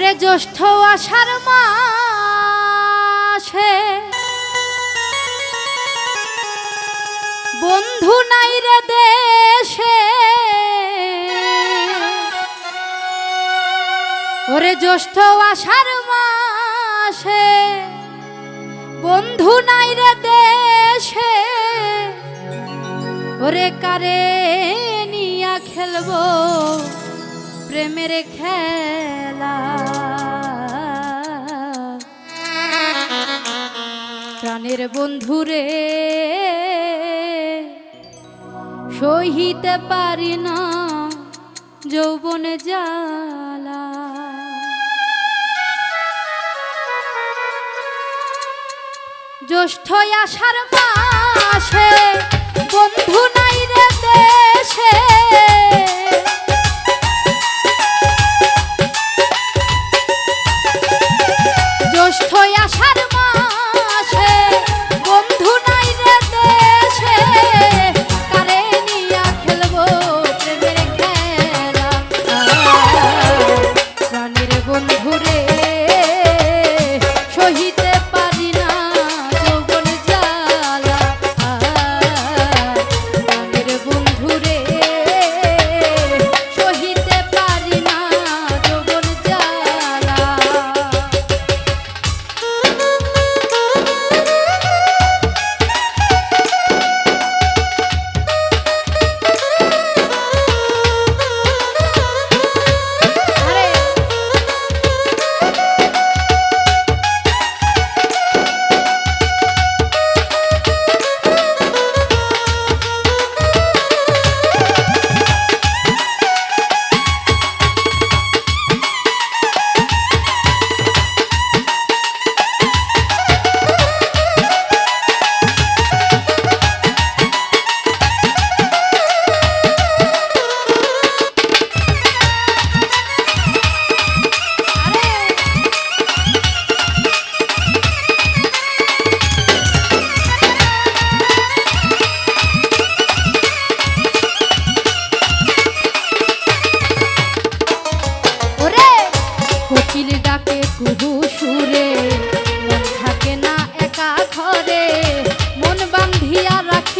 ওরে জ্যৈষ্ঠ আষাঢ় মাসে। বন্ধু নাই রে দেশে। ওরে জ্যৈষ্ঠ আষাঢ় মাসে। বন্ধু নাই রে দেশে। ওরে কারে নিয়া খেলব? প্রেমের খেলা। প্রাণের বন্ধুরে সহিতে পারি না যৌবনে জ্বালা। জ্যৈষ্ঠ আষাঢ় মাসে বন্ধু নাই রে দেশে।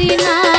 পারি না।